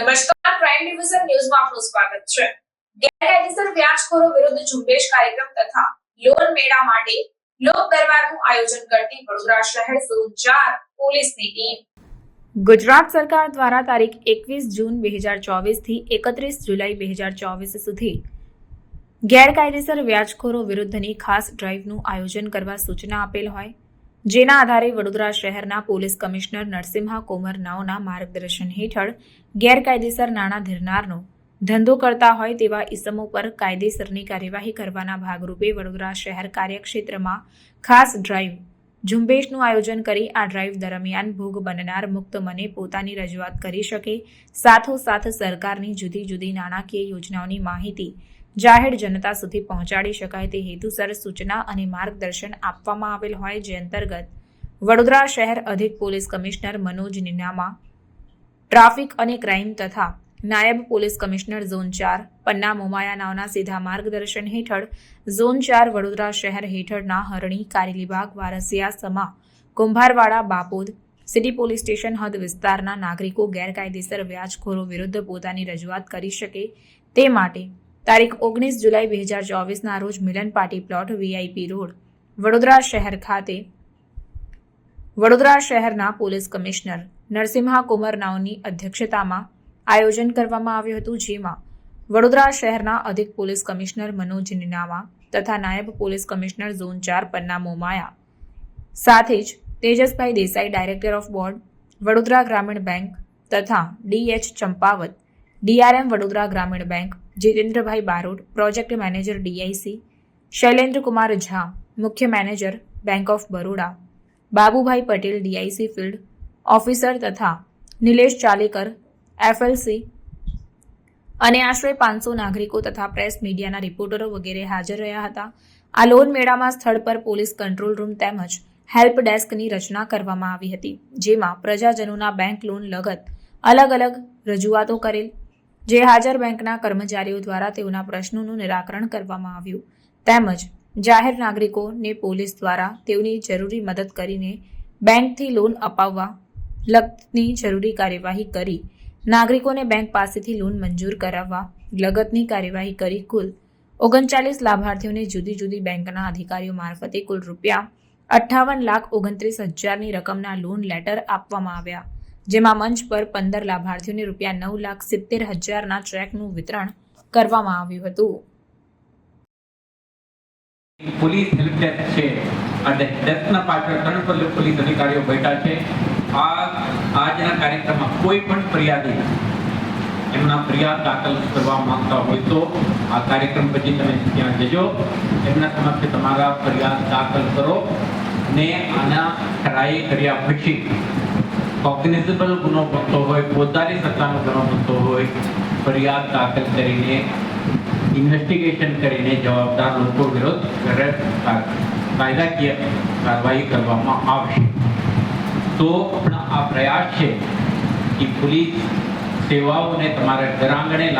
નમસ્કાર prime division ન્યૂઝમાં આપનું સ્વાગત છે. ગેરકાયદેસર વ્યાજખોરો વિરુદ્ધ ઝુંબેશ કાર્યક્રમ તથા લોન મેળા માટે લોક દરબારનું આયોજન કરતી વડોદરા શહેર ઝોન ચાર પોલીસની ટીમ. ગુજરાત સરકાર દ્વારા તારીખ એકવીસ જૂન બે હજાર ચોવીસથી એકત્રીસ જુલાઈ બે હજાર ચોવીસ સુધી ગેરકાયદેસર વ્યાજખોરો વિરુદ્ધની ખાસ ડ્રાઈવનું આયોજન કરવા સૂચના આપેલ હોય જેના આધારે વડોદરા શહેરના પોલીસ કમિશનર નરસિંહા કોમર નાઓના માર્ગદર્શન હેઠળ ગેરકાયદેસર નાણાં ધીરનારનો ધંધો કરતા હોય તેવા ઇસમો પર કાયદેસરની કાર્યવાહી કરવાના ભાગરૂપે વડોદરા શહેર કાર્યક્ષેત્રમાં ખાસ ડ્રાઈવ ઝુંબેશનું આયોજન કરી આ ડ્રાઈવ દરમિયાન ભોગ બનનાર મુક્ત મને પોતાની રજૂઆત કરી શકે, સાથોસાથ સરકારની જુદી જુદી નાણાકીય યોજનાઓની માહિતી જાહેર જનતા સુધી પહોંચાડી શકાય તે હેતુસર સૂચના અને માર્ગદર્શન આપવામાં આવેલ હોય જે અંતર્ગત વડોદરા શહેર અધિક police commissioner Manoj Ninama, traffic અને ક્રાઇમ તથા નાયબ પોલીસ કમિશનર ઝોન ચાર, પન્ના મોમાયા નાવના સીધા માર્ગદર્શન હેઠળ ઝોન ચાર વડોદરા શહેર હેઠળના Harni, Karelibaug, Varasiya, Sama, Kumbharwada, Bapod, city police station હદ વિસ્તારના નાગરિકો ગેરકાયદેસર વ્યાજખોરો વિરુદ્ધ પોતાની રજૂઆત કરી શકે તે માટે તારીખ ઓગણીસ જુલાઈ બે હજાર ચોવીસના રોજ Milan party plot VIP road. Vadodara શહેર ખાતે વડોદરા શહેરના પોલીસ કમિશનર નરસિંહા કુમાર નાવની અધ્યક્ષતામાં આયોજન કરવામાં આવ્યું હતું, જેમાં વડોદરા શહેરના અધિક પોલીસ કમિશનર મનોજ નિનામા તથા નાયબ પોલીસ કમિશનર ઝોન ચાર પન્ના મોમાયા. સાથે જ Tejasbhai Desai, director of board, Vadodara Gramin bank તથા DH Champavat DRM Vadodara Gramin bank Jitendrabhai Barot project manager DIC Shailendra Kumar Jha મુખ્ય manager bank of Baroda Babubhai Patel DIC field officer તથા Nilesh ચાલેકર FLC અને આશરે પાંચસો નાગરિકો તથા press મીડિયાના રિપોર્ટરો વગેરે હાજર રહ્યા હતા. આ લોન મેળામાં સ્થળ પર પોલીસ કંટ્રોલ રૂમ તેમજ હેલ્પ ડેસ્કની રચના કરવામાં આવી હતી, જેમાં પ્રજાજનોના બેંક લોન લગત અલગ અલગ રજૂઆતો કરેલ જે હાજર બેંકના કર્મચારીઓ દ્વારા તેઓના પ્રશ્નોનું નિરાકરણ કરવામાં આવ્યું. તેમજ જાહેર નાગરિકોને પોલીસ દ્વારા તેઓની જરૂરી મદદ કરીને બેંકથી લોન અપાવવા લગતની જરૂરી કાર્યવાહી કરી, નાગરિકોને બેંક પાસેથી લોન મંજૂર કરાવવા લગતની કાર્યવાહી કરી કુલ ઓગણચાલીસ લાભાર્થીઓને જુદી જુદી બેંકના અધિકારીઓ મારફતે કુલ રૂપિયા અઠ્ઠાવન લાખ ઓગણત્રીસ હજારની રકમના લોન લેટર આપવામાં આવ્યા. જેમાં મંચ પર પંદર લાભાર્થીઓને રૂપિયા નવ લાખ સિત્તેર હજારના ચેકનું વિતરણ કરવામાં આવ્યું હતું. પોલીસ હેલ્પ ડેસ્ક છે અને ડેસ્કના પાછળ ત્રણ પોલીસ અધિકારીઓ બેઠા છે. આ આજના કાર્યક્રમમાં કોઈ પણ ફરિયાદી એમના ફરિયાદ દાખલ કરવા માંગતા હોય તો આ કાર્યક્રમ પછી તમે ત્યાં જજો. એમના સમક્ષ તમારા ફરિયાદ દાખલ કરો ને આના ટ્રાય કર્યા પછી કોગ્નિઝેબલ ગુનો બનતો હોય, પોતાની સત્તાનો ગુનો બનતો હોય, ફરિયાદ દાખલ કરીને ઇન્વેસ્ટિગેશન કરીને જવાબદાર લોકો વિરુદ્ધ કાયદાકીય કાર્યવાહી કરવામાં આવશે. તો આપણા આ પ્રયાસ છે કે પોલીસ સેવાઓને તમારા ઘર આંગણે